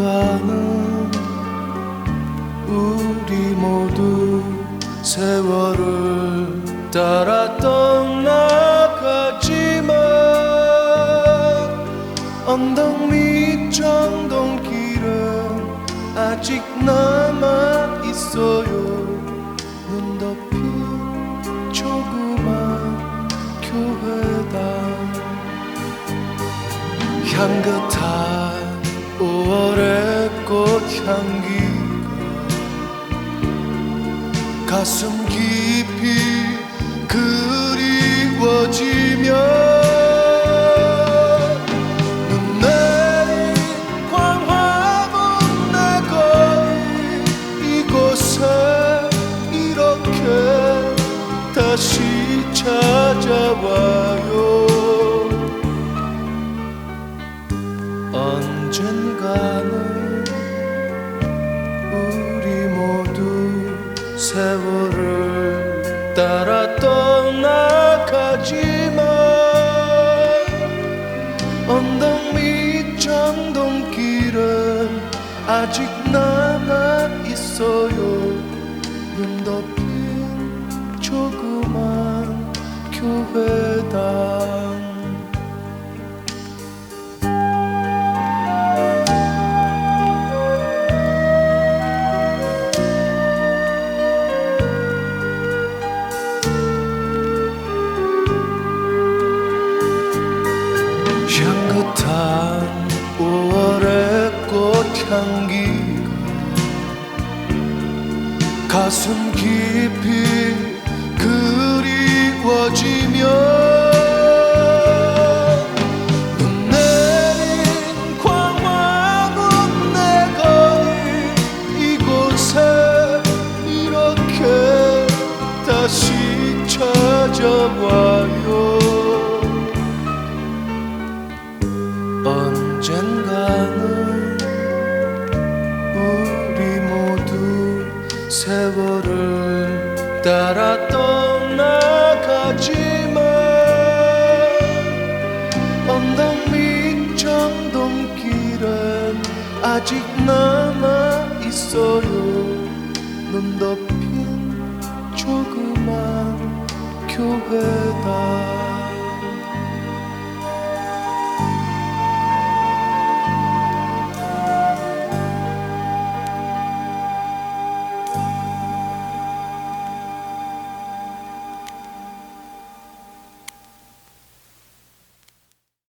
가는 우리 모두 세월을 따라 떠나가지만 언덕 밑 정동길은 아직 남아 있어요. 눈 덮인 조그만 교회당 향긋한 5월의 꽃향기가 가슴 깊이 그리워지며 다시 찾아와요. 언젠가는 우리 모두 세월을 따라 떠나가지만 언덕 밑 정동길은 아직 남아 있어요. 눈 덮인 조그만 교회당 가슴 깊이 그리워지며 눈 내린 광화문 내 거리 이곳에 이렇게 다시 찾아와요 세월을 따라 떠나가지만 언덕 밑 정동길은 아직 남아 있어요. 눈 덮인 조그만 교회당